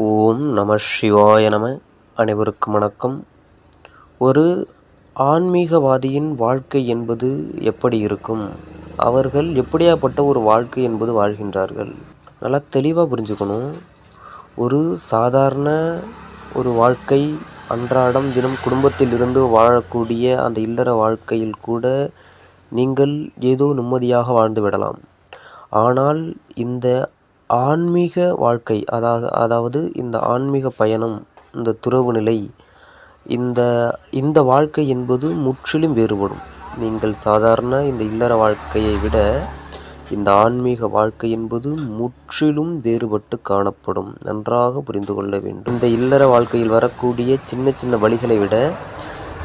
ஓம் நம சிவாய நம. அனைவருக்கும் வணக்கம். ஒரு ஆன்மீகவாதியின் வாழ்க்கை என்பது எப்படி இருக்கும்? அவர்கள் எப்படியாப்பட்ட ஒரு வாழ்க்கை என்பது வாழ்கின்றார்கள்? நல்லா தெளிவாக புரிஞ்சுக்கணும். ஒரு சாதாரண ஒரு வாழ்க்கை அன்றாடம் தினம் குடும்பத்தில் இருந்து வாழக்கூடிய அந்த இல்லற வாழ்க்கையில் கூட நீங்கள் ஏதோ நிம்மதியாக வாழ்ந்து விடலாம். ஆனால் இந்த ஆன்மீக வாழ்க்கை அதாவது அதாவது இந்த ஆன்மீக பயணம் இந்த துறவு நிலை இந்த இந்த வாழ்க்கை என்பது முற்றிலும் வேறுபடும். நீங்கள் சாதாரண இந்த இல்லற வாழ்க்கையை விட இந்த ஆன்மீக வாழ்க்கை என்பது முற்றிலும் வேறுபட்டு காணப்படும். நன்றாக புரிந்து கொள்ள வேண்டும். இந்த இல்லற வாழ்க்கையில் வரக்கூடிய சின்ன சின்ன வழிகளை விட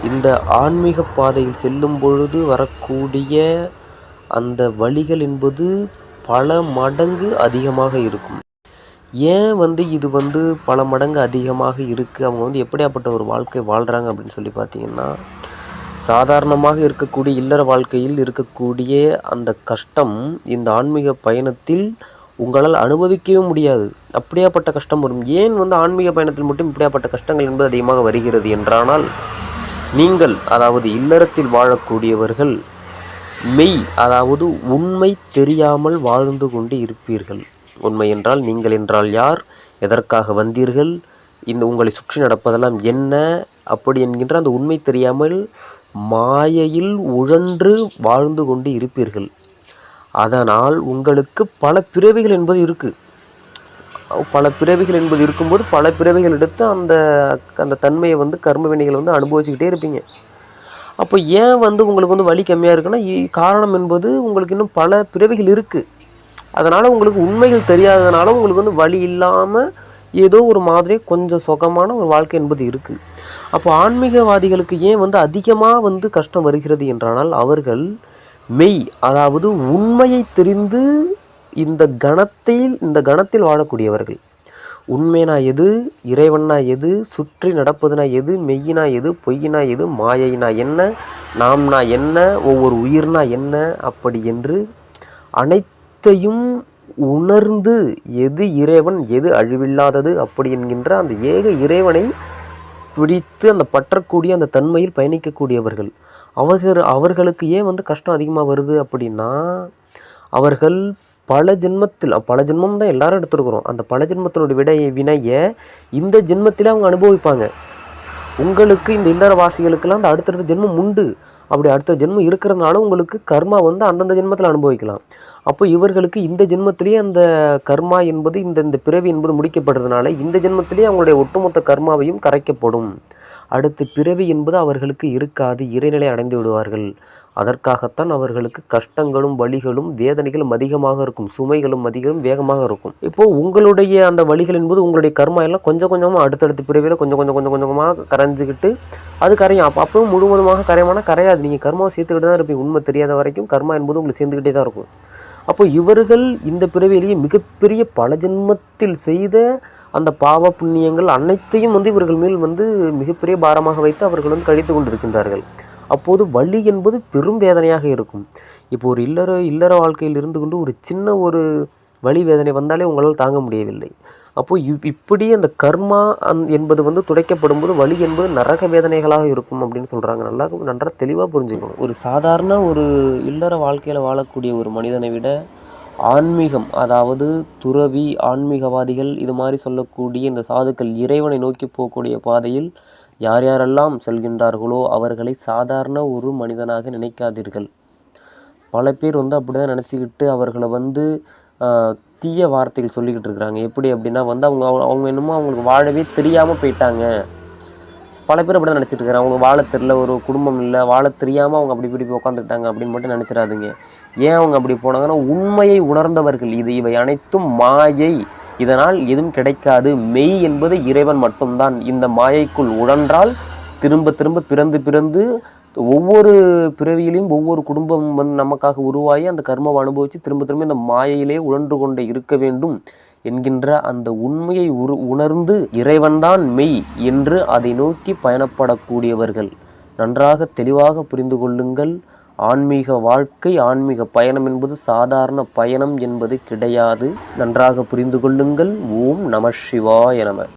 இந்த ஆன்மீக பாதையில் செல்லும் பொழுது வரக்கூடிய அந்த வழிகள் என்பது பல மடங்கு அதிகமாக இருக்கும். ஏன் வந்து இது வந்து பல மடங்கு அதிகமாக இருக்குது அவங்க வந்து எப்படியாப்பட்ட ஒரு வாழ்க்கை வாழ்கிறாங்க அப்படின்னு சொல்லி பார்த்தீங்கன்னா சாதாரணமாக இருக்கக்கூடிய இல்லற வாழ்க்கையில் இருக்கக்கூடிய அந்த கஷ்டம் இந்த ஆன்மீக பயணத்தில் உங்களால் அனுபவிக்கவே முடியாது. அப்படியாப்பட்ட கஷ்டம் வரும். ஏன் வந்து ஆன்மீக பயணத்தில் மட்டும் இப்படியாப்பட்ட கஷ்டங்கள் என்பது அதிகமாக வருகிறது என்றானால் நீங்கள் அதாவது இல்லறத்தில் வாழக்கூடியவர்கள் மெய் அதாவது உண்மை தெரியாமல் வாழ்ந்து கொண்டு இருப்பீர்கள். உண்மை என்றால் நீங்கள் என்றால் யார் எதற்காக வந்தீர்கள் இந்த உங்களை சுற்றி நடப்பதெல்லாம் என்ன அப்படி என்கின்ற அந்த உண்மை தெரியாமல் மாயையில் உழன்று வாழ்ந்து கொண்டு இருப்பீர்கள். அதனால் உங்களுக்கு பல பிறவிகள் என்பது இருக்குது பல பிறவிகள் என்பது இருக்கும்போது பல பிறவிகள் எடுத்து அந்த அந்த தன்மையை வந்து கர்ம வினைகளை வந்து அனுபவிச்சுக்கிட்டே இருப்பீங்க. அப்போ ஏன் வந்து உங்களுக்கு வந்து வலி கம்மியாக இருக்குன்னா காரணம் என்பது உங்களுக்கு இன்னும் பல பிறவிகள் இருக்குது அதனால் உங்களுக்கு உண்மைகள் தெரியாததுனால உங்களுக்கு வந்து வலி இல்லாமல் ஏதோ ஒரு மாதிரி கொஞ்சம் சுகமான ஒரு வாழ்க்கை என்பது இருக்குது அப்போ ஆன்மீகவாதிகளுக்கு ஏன் வந்து அதிகமாக வந்து கஷ்டம் வருகிறது என்றானால் அவர்கள் மெய் அதாவது உண்மையை தெரிந்து இந்த கணத்தில் இந்த கணத்தில் வாழக்கூடியவர்கள். உண்மைனா எது இறைவனா எது சுற்றி நடப்பதுனா எது மெய்யினா எது பொய்யினா எது மாயைனா என்ன நாம்னா என்ன ஒவ்வொரு உயிர்னா என்ன அப்படி என்று அனைத்தையும் உணர்ந்து எது இறைவன் எது அழிவில்லாதது அப்படி என்கின்ற அந்த ஏக இறைவனை பிடித்து அந்த பற்றக்கூடிய அந்த தன்மையில் பயணிக்கக்கூடியவர்கள். அவர்கள் அவர்களுக்கு ஏன் வந்து கஷ்டம் அதிகமாக வருது அப்படின்னா அவர்கள் பல ஜென்மத்தில் பல ஜென்மம் தான் எல்லாரும் எடுத்துருக்குறோம். அந்த பல ஜென்மத்தினுடைய விடையை வினையை இந்த ஜென்மத்தில் அவங்க அனுபவிப்பாங்க. உங்களுக்கு இந்த இல்லறவாசிகளுக்கெல்லாம் அந்த அடுத்தடுத்த ஜென்மம் உண்டு. அப்படி அடுத்த ஜென்மம் இருக்கிறதுனால உங்களுக்கு கர்மா வந்து அந்தந்த ஜென்மத்தில் அனுபவிக்கலாம். அப்போ இவர்களுக்கு இந்த ஜென்மத்திலேயே அந்த கர்மா என்பது இந்த இந்த பிறவி என்பது முடிக்கப்படுறதுனால இந்த ஜென்மத்திலேயே அவங்களுடைய ஒட்டுமொத்த கர்மாவையும் கரைக்கப்படும். அடுத்து பிறவி என்பது அவர்களுக்கு இருக்காது இறைநிலை அடைந்து விடுவார்கள். அதற்காகத்தான் அவர்களுக்கு கஷ்டங்களும் வழிகளும் வேதனைகளும் அதிகமாக இருக்கும். சுமைகளும் அதிகம் வேகமாக இருக்கும். இப்போது உங்களுடைய அந்த வழிகள் என்பது உங்களுடைய கர்மா எல்லாம் கொஞ்சம் கொஞ்சமாக அடுத்தடுத்த பிறவியில் கொஞ்சம் கொஞ்சம் கொஞ்சம் கொஞ்சமாக கரைஞ்சிக்கிட்டு அது கரையும். அப்போ அப்பவும் முழுவதுமாக கரையமான கரையாது. நீங்கள் கர்மாவை சேர்த்துக்கிட்டு தான் இருப்பீங்க. உண்மை தெரியாத வரைக்கும் கர்மா என்பது உங்களுக்கு சேர்ந்துக்கிட்டே தான் இருக்கும். அப்போ இவர்கள் இந்த பிறவியிலேயே மிகப்பெரிய பல ஜென்மத்தில் செய்த அந்த பாவ புண்ணியங்கள் அனைத்தையும் வந்து இவர்கள் மேல் வந்து மிகப்பெரிய பாரமாக வைத்து அவர்கள் வந்து கழித்து கொண்டிருக்கின்றார்கள். அப்போது வலி என்பது பெரும் வேதனையாக இருக்கும். இப்போ ஒரு இல்லற இல்லற வாழ்க்கையில் இருந்து கொண்டு ஒரு சின்ன ஒரு வலி வேதனை வந்தாலே உங்களால் தாங்க முடியவில்லை. அப்போது இப் இப்படி அந்த கர்மா அந் என்பது வந்து துடைக்கப்படும் போது வலி என்பது நரக வேதனைகளாக இருக்கும் அப்படின்னு சொல்கிறாங்க நல்லா நன்றாக தெளிவாக புரிஞ்சுக்கணும். ஒரு சாதாரண ஒரு இல்லற வாழ்க்கையில் வாழக்கூடிய ஒரு மனிதனை விட ஆன்மீகம் அதாவது துறவி ஆன்மீகவாதிகள் இது மாதிரி சொல்லக்கூடிய இந்த சாதுக்கள் இறைவனை நோக்கி போகக்கூடிய பாதையில் யார் யாரெல்லாம் செல்கின்றார்களோ அவர்களை சாதாரண ஒரு மனிதனாக நினைக்காதீர்கள். பல பேர் வந்து அப்படி தான் நினச்சிக்கிட்டு அவர்களை வந்து தீய வார்த்தைகள் சொல்லிக்கிட்டு இருக்கிறாங்க. எப்படி அப்படின்னா வந்து அவங்க அவங்க என்னமோ அவங்களுக்கு வாழவே தெரியாமல் போயிட்டாங்க. பல பேர் அப்படி தான் நினச்சிட்டு இருக்கிறாங்க அவங்க வாழ தெரில ஒரு குடும்பம் இல்லை வாழ தெரியாமல் அவங்க அப்படி இப்படி உட்காந்துக்கிட்டாங்க அப்படின்னு மட்டும் நினச்சிடாதீங்க. ஏன் அவங்க அப்படி போனாங்கன்னா உண்மையை உணர்ந்தவர்கள் இது. இவை அனைத்தும் மாயை. இதனால் எதுவும் கிடைக்காது. மெய் என்பது இறைவன் மட்டும்தான். இந்த மாயைக்குள் உழன்றால் திரும்ப திரும்ப பிறந்து பிறந்து ஒவ்வொரு பிறவியிலையும் ஒவ்வொரு குடும்பம் வந்து நமக்காக உருவாகி அந்த கர்மாவை அனுபவித்து திரும்ப திரும்ப இந்த மாயையிலே உழன்று கொண்டே இருக்க வேண்டும் என்கின்ற அந்த உண்மையை உரு உணர்ந்து இறைவன்தான் மெய் என்று அதை நோக்கி பயணப்படக்கூடியவர்கள். நன்றாக தெளிவாக புரிந்து கொள்ளுங்கள். ஆன்மீக வாழ்க்கை ஆன்மீக பயணம் என்பது சாதாரண பயணம் என்பது கிடையாது. நன்றாக புரிந்து கொள்ளுங்கள். ஓம் நம சிவாய நம.